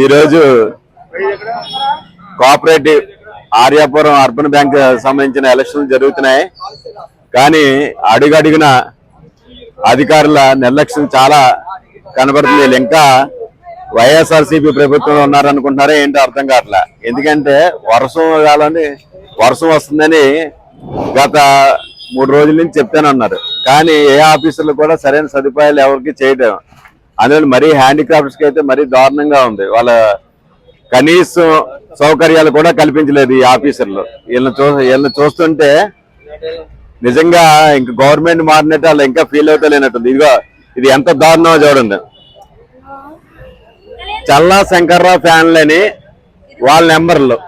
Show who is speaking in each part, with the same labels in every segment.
Speaker 1: ఈరోజు cooperative Aryapuram urban bank సంబంధించిన ఎలక్షన్లు జరుగుతున్నాయి. కానీ అడుగడుగున అధికారుల నిర్లక్ష్యం చాలా కనబడుతుంది. ఇంకా వైఎస్ఆర్సీపీ ప్రభుత్వంలో ఉన్నారనుకుంటున్నారా ఏంటో అర్థం కావట్లే. ఎందుకంటే వర్షం కాలని వర్షం వస్తుందని గత మూడు రోజుల నుంచి చెప్తానన్నారు. కానీ ఏ ఆఫీసులు కూడా సరైన సదుపాయాలు ఎవరికి చేయడం అందులో మరీ హ్యాండిక్రాఫ్ట్స్కి అయితే మరీ దారుణంగా ఉంది. వాళ్ళ కనీసం సౌకర్యాలు కూడా కల్పించలేదు ఈ ఆఫీసర్లు. వీళ్ళని చూ వీళ్ళని చూస్తుంటే నిజంగా ఇంక గవర్నమెంట్ మారినట్టు వాళ్ళు ఇంకా ఫీల్ అవుతలేనట్టుంది ఇదిగో ఇది ఎంత దారుణమో చూడండి. చల్లా శంకర్రావు ఫ్యాన్లని వాళ్ళ నెంబర్లు.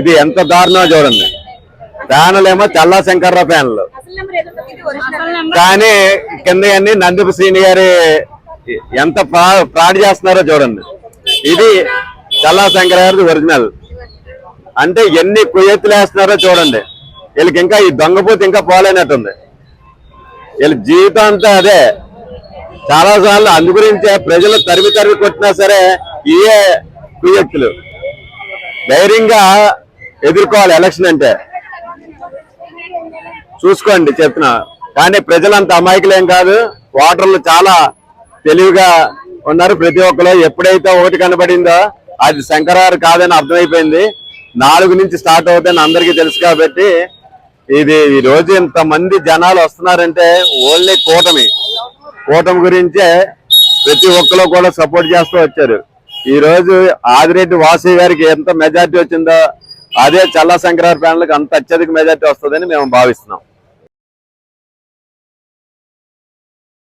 Speaker 1: ఇది ఎంత దారుణమో చూడండి. ఫ్యాన్లు ఏమో చల్లా శంకర్రావు ఫ్యాన్లు. కానీ కింద అన్ని నందిపు శ్రీని గారి ఎంత ఫ్రా- ఫ్రాడ్ చేస్తున్నారో చూడండి. ఇది చల్లా శంకర్ గారిది ఒరిజినల్ అంటే ఎన్ని కుయ్యెత్తులు వేస్తున్నారో చూడండి. వీళ్ళకి ఇంకా ఈ దొంగపోతే ఇంకా పోలేనట్టుంది. వీళ్ళ జీవితం అంతా అదే. చాలా సార్లు అందు గురించే ప్రజలు తరిమి తరిమి కొట్టినా సరే ఇవే కుయ్యెత్తులు ధైర్యంగా ఎదుర్కోవాలి ఎలక్షన్ అంటే. చూసుకోండి చెప్తున్నా కానీ ప్రజలంత అమాయకులేం కాదు. ఓటర్లు చాలా తెలివిగా ఉన్నారు. ప్రతి ఒక్కరు ఎప్పుడైతే ఒకటి కనబడిందో అది శంకరారు కాదని అర్థమైపోయింది. నాలుగు నుంచి స్టార్ట్ అవుతాయని అందరికీ తెలుసు కాబట్టి ఇది ఈ రోజు ఇంతమంది జనాలు వస్తున్నారంటే ఓన్లీ కూటమి. కూటమి గురించే ప్రతి ఒక్కరు కూడా సపోర్ట్ చేస్తూ వచ్చారు. ఈ రోజు ఆదిరెడ్డి వాసు గారికి ఎంత మెజార్టీ వచ్చిందో అదే చల్ల శంకరారు ప్యానల్కి అంత అత్యధిక మెజార్టీ వస్తుందని మేము భావిస్తున్నాం.